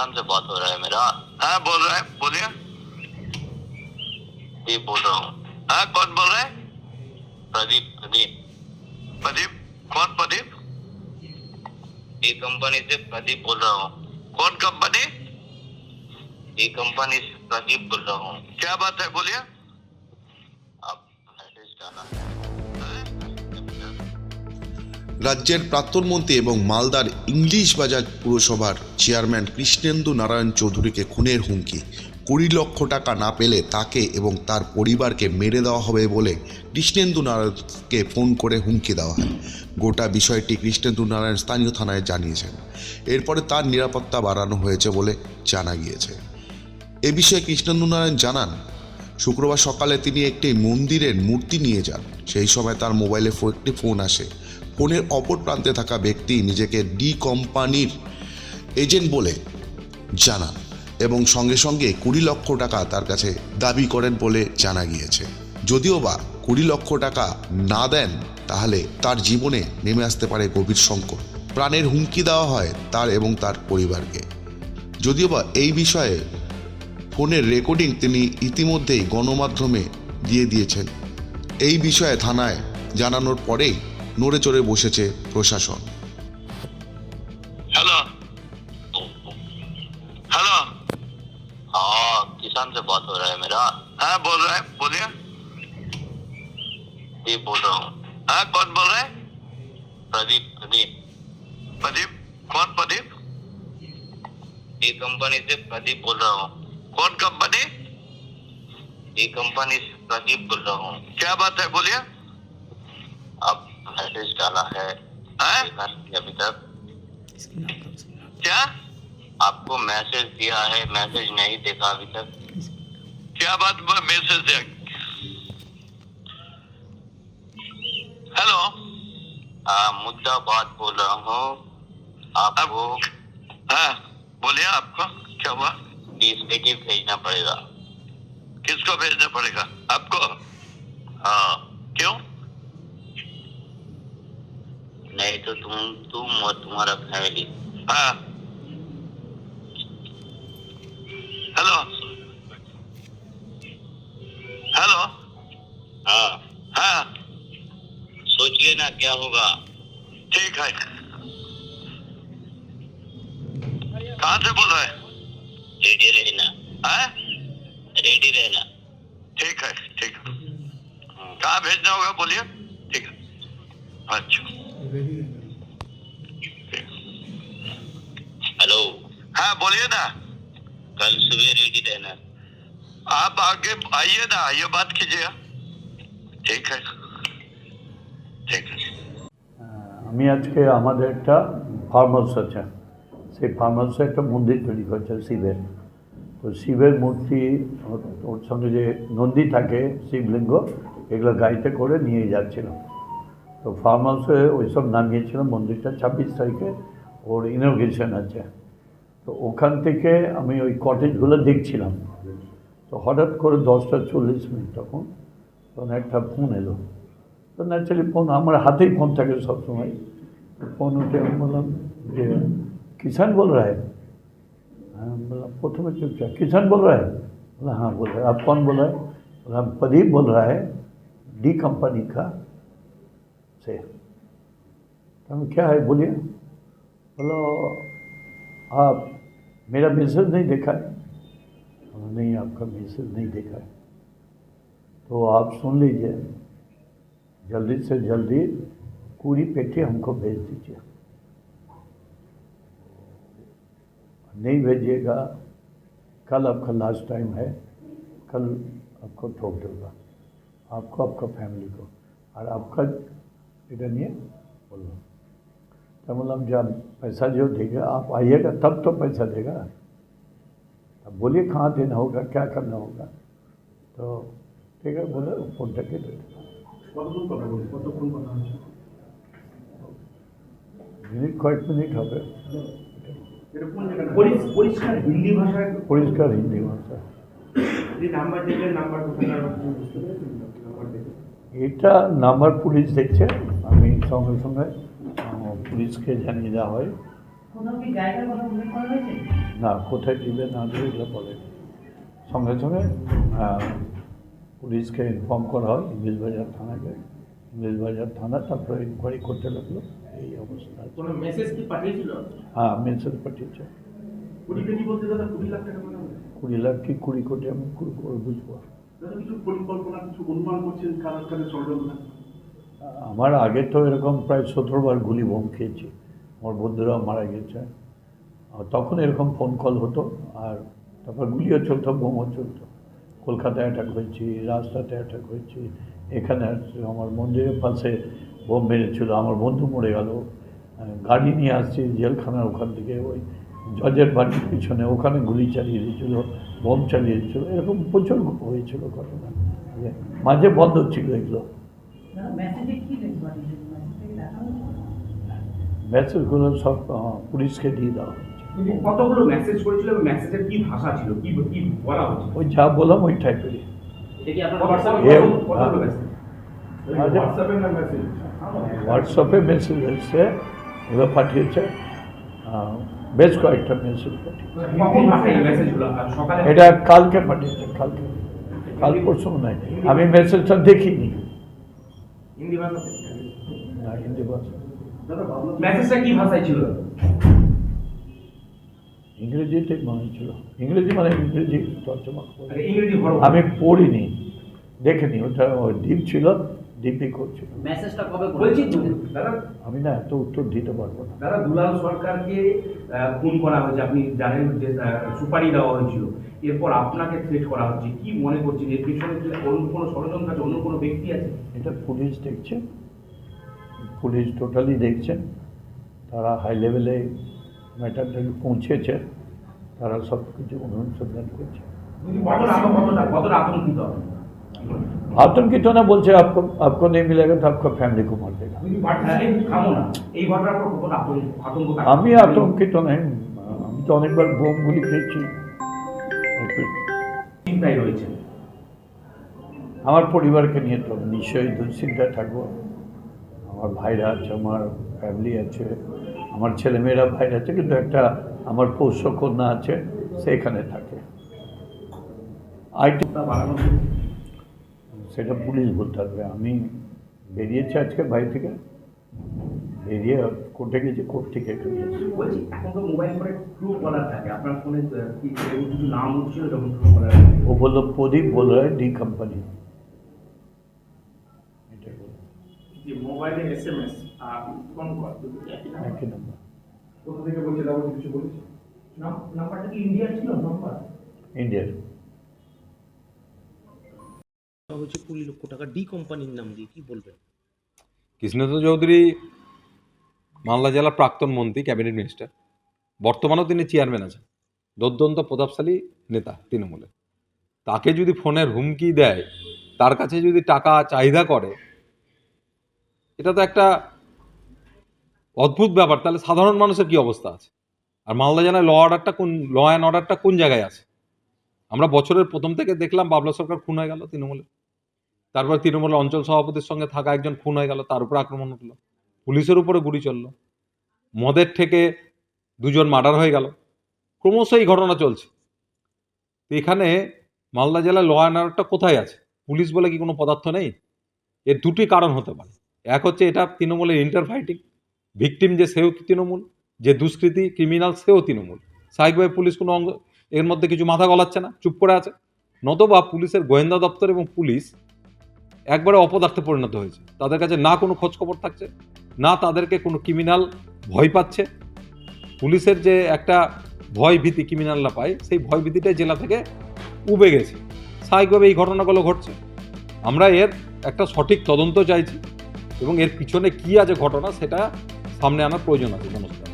किसान से बात हो रहा है मेरा। हाँ बोल रहा है बोलिए। जी बोल रहा हूँ। हाँ कौन बोल रहा है? प्रदीप प्रदीप। प्रदीप? कौन प्रदीप? ये कंपनी से प्रदीप बोल रहा हूँ। कौन कंपनी ये कंपनी से प्रदीप बोल रहा हूँ। क्या बात है बोलिए। आप मैसेज डाला। है রাজ্যের প্রাক্তন মন্ত্রী এবং মালদার ইংলিশ বাজার পুরসভার চেয়ারম্যান কৃষ্ণেন্দু নারায়ণ চৌধুরীকে খুনের হুমকি। কুড়ি লক্ষ টাকা না পেলে তাকে এবং তার পরিবারকে মেরে দেওয়া হবে বলে কৃষ্ণেন্দু নারায়ণকে ফোন করে হুমকি দেওয়া হয়। গোটা বিষয়টি কৃষ্ণেন্দু নারায়ণ স্থানীয় থানায় জানিয়েছেন। এরপরে তার নিরাপত্তা বাড়ানো হয়েছে বলে জানা গিয়েছে। এ বিষয়ে কৃষ্ণেন্দু নারায়ণ জানান, শুক্রবার সকালে তিনি একটি মন্দিরের মূর্তি নিয়ে যান। সেই সময় তার মোবাইলে একটি ফোন আসে। ফোনের অপর প্রান্তে থাকা ব্যক্তি নিজেকে ডি কোম্পানির এজেন্ট বলে জানান এবং সঙ্গে সঙ্গে কুড়ি লক্ষ টাকা তার কাছে দাবি করেন বলে জানা গিয়েছে। যদিও বা কুড়ি লক্ষ টাকা না দেন, তাহলে তার জীবনে নেমে আসতে পারে গভীর সংকট। প্রাণের হুমকি দেওয়া হয় তার এবং তার পরিবারকে। যদিও বা এই বিষয়ে ফোনের রেকর্ডিং তিনি ইতিমধ্যেই গণমাধ্যমে দিয়ে দিয়েছেন। এই বিষয়ে থানায় জানানোর পরেই নড়ে চড়ে বসেছে প্রশাসন हेलो हेलो हाँ किसान से बात हो रहा है मेरा हाँ बोल रहा है बोलिए जी बोल रहा हूँ हाँ कौन बोल रहा है प्रदीप प्रदीप प्रदीप कौन प्रदीप ये कंपनी से प्रदीप बोल रहा हूँ कौन कंपनी ये कंपनी से प्रदीप बोल रहा हूँ क्या बात है बोलिए आप मैसेज डाला है। हाँ? अभी तक। क्या? आपको मैसेज दिया है मैसेज नहीं देखा अभी तक। क्या बात मैसेज दिया हेलो? हाँ मुद्दा बात बोल रहा हूँ। आपको हाँ बोलिए आपको क्या हुआ? बीस पेटी भेजना पड़ेगा। किसको भेजना पड़ेगा? आपको? हाँ। क्यों? नहीं तो तुम तुम और तुम्हारा फैमिली हाँ। हेलो हेलो हाँ। हाँ। सोच लेना क्या होगा। ठीक है। कहाँ से बोल रहे हैं? रेडी रहना हाँ? रेडी रहना। ठीक है ठीक है। कहाँ भेजना होगा बोलिए। ठीक है। अच्छा। बोलिए ना कल सुबह रेडी रहना आप आगे आइए ना आइए बात कीजिएगा ठीक है ठीक है আমি আজকে আমাদের একটা ফার্ম হাউস আছে সেই ফার্ম হাউসে একটা মন্দির তৈরি করেছে শিবের তো শিবের মূর্তি ওর- ওর সঙ্গে যে নন্দী থাকে শিবলিঙ্গ এগুলো গাড়িতে করে নিয়ে যাচ্ছিলাম তো ফার্ম হাউসে ওইসব নামিয়েছিলাম মন্দিরটা ছাব্বিশ তারিখে ওর ইনোগ্রেশন আছে তো ওখান থেকে আমি ওই কটেজগুলো দেখছিলাম তো হঠাৎ করে দশটা চল্লিশ মিনিট তখন তখন একটা ফোন এলো তো ন্যাচারালি ফোন আমার হাতেই ফোন থাকে সবসময় তো ফোন উঠে আমি বললাম যে किसान बोल रहा है हाँ बोला प्रथम चुपचाप किसान बोल रहा है बोला हाँ बोल रहा है आप कौन बोल रहा है बोला प्रदीप बोल रहा है डी कंपनी का से तो हम क्या है बोलिए बोलो आप मेरा मैसेज नहीं देखा है। नहीं, आपका मैसेज नहीं देखा है। तो आप सुन लीजिए। जल्दी से जल्दी पूरी पेटी हमको भेज दीजिए। नहीं भेजिएगा, कल आपका लास्ट टाइम है। कल आपको ठोक दूँगा। आपको, आपका फैमिली को। और आपका, इधर है बोलो तो मतलब जब पैसा जो देगा आप आइएगा तब तो पैसा देगा अब बोलिए कहाँ देना होगा क्या करना होगा तो ठीक है बोले फोन करके दे देगा কতক্ষণ কথা বলছি কতক্ষণ কথা হচ্ছে মিনিট কয়েক মিনিট হবে এটা কোন জায়গাটা পরিষ- পরিষ্কার হিন্দি ভাষায় পরিষ্কার হিন্দি ভাষা যে নাম্বার দেখলে নাম্বার কোথায় আপনি বুঝতে পেরেছেন নাম্বার দেখে এটা নাম্বার পুলিশ দেখছে আমি সঙ্গে সঙ্গে আহ, পুলিশকে জানিয়ে দেওয়া হয়? কোথাও কি জায়গার কথা উল্লেখ করা হয়েছে? না কোথায় দিবে না দেবে এগুলো বলে। সঙ্গে সঙ্গে পুলিশকে ইনফর্ম করা হয় ইংলিশ বাজার থানাকে। ইংলিশ বাজার থানা তারপরে ইনকোয়ারি করতে লাগল এই অবস্থা কোনো মেসেজ হ্যাঁ মেসেজ পাঠিয়েছে। কুড়ি লাখ মানে কি কুড়ি কোটি আমি বুঝব। কিছু পরিকল্পনা কিছু অনুমান করছেন কাছে ষড়যন্ত্র? আমার আগে তো এরকম প্রায় সতেরো বার গুলি বোম খেয়েছি। আমার বন্ধুরাও মারা গেছে। তখন এরকম ফোন কল হতো আর তারপর গুলিও চলতো, বোমও চলতো। কলকাতায় অ্যাটাক হয়েছি রাস্তাতে অ্যাটাক হয়েছি, এখানে আমার মন্দিরের পাশে বোম মেরেছিল, আমার বন্ধু মরে গেল। গাড়ি নিয়ে আসছি জেলখানার ওখান থেকে, ওই জজের বাড়ির পিছনে, ওখানে গুলি চালিয়ে দিয়েছিল, বোম চালিয়ে দিয়েছিল। এরকম প্রচুর হয়েছিল ঘটনা। মাঝে বন্ধ ছিল এগুলো। মেসেজগুলো সব পুলিশকে দিয়ে দেওয়া কতগুলো মেসেজ করেছিল মেসেজের কি ভাষা ছিল? কি কি বলা হচ্ছে ওই যা বললাম ওই টাইপেরই এটা হোয়াটসঅ্যাপে মেসেজ। হোয়াটসঅ্যাপে না মেসেজ হোয়াটসঅ্যাপে মেসেজ এসছে এবার পাঠিয়েছে আহ, বেশ কয়েকটা মেসেজ পাঠিয়েছে। এটা কালকে পাঠিয়েছে কালকে কাল পরশু নয় আমি মেসেজটা দেখিনি। হিন্দি ভাষাতে না হিন্দি ভাষা। মেসেজটা কি ভাষায় ছিল? ইংরেজিতে মনে ছিল। ইংরেজি মানে ইংরেজি তর্জমা। ইংরেজি আমি পড়িনি দেখিনি। ওটা ওই দ্বীপ ছিল দ্বীপই করছিল। মেসেজটা কবে বলছি করেছে দাদা আমি না এত উত্তর দিতে পারব না। দাদা দুলাল সরকারকে আহ, খুন করা হয়েছে। আপনি জানেন যে সুপারি দেওয়া হয়েছিল। এরপর আপনাকে থ্রেট করা হচ্ছে। কি মনে করছেন? এর পিছনে কি অন্য কোনো ষড়যন্ত্র আছে? অন্য কোনো ব্যক্তি আছে? এটা পুলিশ দেখছে। পুলিশ টোটালি দেখছে। তারা হাই লেভেলে ম্যাটারটা পৌঁছেছে। তারা সব কিছু অনুসন্ধান করছে। आतंकित होना बोलते आपको आपको नहीं मिलेगा तो आपका फैमिली को मार देगा हमें आतंकित नहीं हम तो अनेक बार बोम চিন্তায় রয়েছে আমার পরিবারকে নিয়ে তো নিশ্চয়ই দুশ্চিন্তায় থাকব। আমার ভাইরা আছে, আমার ফ্যামিলি আছে, আমার ছেলেমেয়েরা, ভাইরা আছে, কিন্তু একটা আমার পোষ্য কন্যা আছে সেখানে থাকে। আইটি সেটা পুলিশ বলতে পারবে আমি বেরিয়েছি আজকে বাড়ি থেকে। বেরিয়ে কিছু নাম্বারটা কি ইন্ডিয়ার ইন্ডিয়ার কুড়ি লক্ষ টাকা ডি কোম্পানির নাম দিয়ে কি বলবেন? চৌধুরী মালদা জেলার প্রাক্তন মন্ত্রী, ক্যাবিনেট মিনিস্টার। বর্তমানেও তিনি চেয়ারম্যান আছেন। দুর্দন্ত প্রতাপশালী নেতা তৃণমূলের তাকে যদি ফোনের হুমকি দেয়, তার কাছে যদি টাকা চাহিদা করে, এটা তো একটা অদ্ভুত ব্যাপার। তাহলে সাধারণ মানুষের কি অবস্থা আছে? আর মালদা জেলায় ল অর্ডারটা কোন, ল অ্যান্ড অর্ডারটা কোন জায়গায় আছে? আমরা বছরের প্রথম থেকে দেখলাম বাবলা সরকার খুন হয়ে গেল তৃণমূলে। তারপর তৃণমূলের অঞ্চল সভাপতির সঙ্গে থাকা একজন খুন হয়ে গেল, তার উপর আক্রমণ হলো। পুলিশের উপরে গুলি চলল মদের থেকে দুজন মার্ডার হয়ে গেল। ক্রমশ এই ঘটনা চলছে। এখানে মালদা জেলায় ল অ্যান্ড অর্ডারটা কোথায় আছে? পুলিশ বলে কি কোনো পদার্থ নেই? এর দুটি কারণ হতে পারে। এক হচ্ছে এটা তৃণমূলের ইন্টার ফাইটিং ভিকটিম যে সেও তৃণমূল, যে দুষ্কৃতি ক্রিমিনাল সেও তৃণমূল। স্বাভাবিকভাবে পুলিশ কোনো অঙ্গ এর মধ্যে কিছু মাথা গলাচ্ছে না, চুপ করে আছে। নতবা পুলিশের গোয়েন্দা দপ্তর এবং পুলিশ একবারে অপদার্থে পরিণত হয়েছে। তাদের কাছে না কোনো খোঁজখবর থাকছে না তাদেরকে কোনো ক্রিমিনাল ভয় পাচ্ছে। পুলিশের যে একটা ভয় ভীতি ক্রিমিনালরা পায়, সেই ভয় ভীতিটাই জেলা থেকে উবে গেছে। স্বাভাবিকভাবে এই ঘটনাগুলো ঘটছে। আমরা এর একটা সঠিক তদন্ত চাইছি এবং এর পিছনে কী আছে ঘটনা, সেটা সামনে আনার প্রয়োজন আছে জনসাধারণ